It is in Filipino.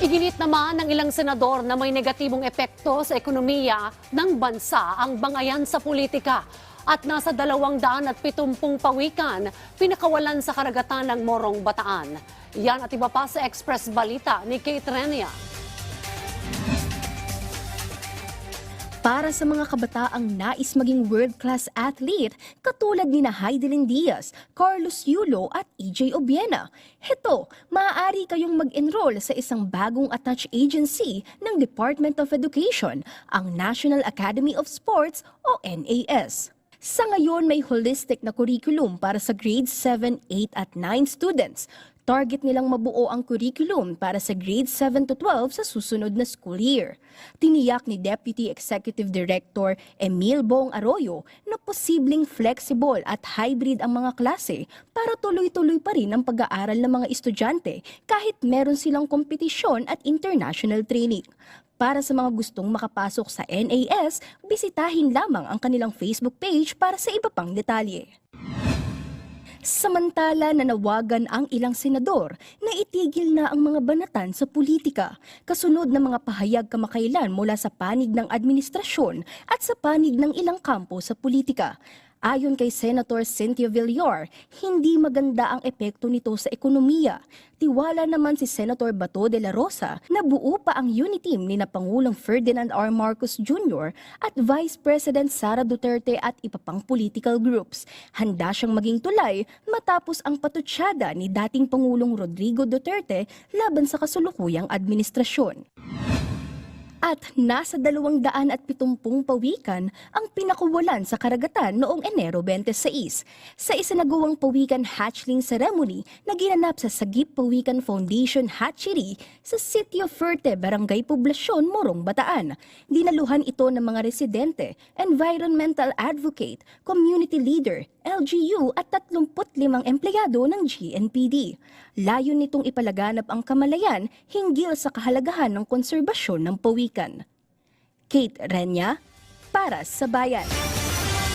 Iginit naman ng ilang senador na may negatibong epekto sa ekonomiya ng bansa ang bangayan sa politika. At nasa dalawang daan at pitumpung pawikan, pinakawalan sa karagatan ng Morong Bataan. Yan at iba pa sa Express Balita ni Kate Renia. Para sa mga kabataang nais maging world-class athlete, katulad ni na Heidelin Diaz, Carlos Yulo at EJ Obiena. Heto, maaari kayong mag-enroll sa isang bagong attached agency ng Department of Education, ang National Academy of Sports o NAS. Sa ngayon, may holistic na curriculum para sa grades 7, 8 at 9 students. Target nilang mabuo ang curriculum para sa grades 7 to 12 sa susunod na school year. Tiniyak ni Deputy Executive Director Emil Bong Arroyo na posibleng flexible at hybrid ang mga klase para tuloy-tuloy pa rin ang pag-aaral ng mga estudyante kahit meron silang kompetisyon at international training. Para sa mga gustong makapasok sa NAS, bisitahin lamang ang kanilang Facebook page para sa iba pang detalye. Samantala nanawagan ang ilang senador na itigil na ang mga banatan sa politika, kasunod ng mga pahayag kamakailan mula sa panig ng administrasyon at sa panig ng ilang kampo sa politika. Ayon kay Senator Cynthia Villar, hindi maganda ang epekto nito sa ekonomiya. Tiwala naman si Senator Bato de la Rosa na buo pa ang unity team ni na Pangulong Ferdinand R. Marcos Jr. at Vice President Sara Duterte at iba pang political groups. Handa siyang maging tulay matapos ang patutsada ni dating Pangulong Rodrigo Duterte laban sa kasulukuyang administrasyon. At nasa dalawang daan at pitumpung pawikan ang pinakawalan sa karagatan noong Enero 26 sa isinagawang pawikan hatchling ceremony na ginanap sa Sagip Pawikan Foundation Hatchery sa Sitio Fuerte, Barangay Poblasyon, Morong, Bataan. Dinaluhan ito ng mga residente, environmental advocate, community leader, LGU at 35 empleyado ng GNPD. Layon nitong ipalaganap ang kamalayan hinggil sa kahalagahan ng konserbasyon ng pawikan. Kate Renya, para sa Bayan.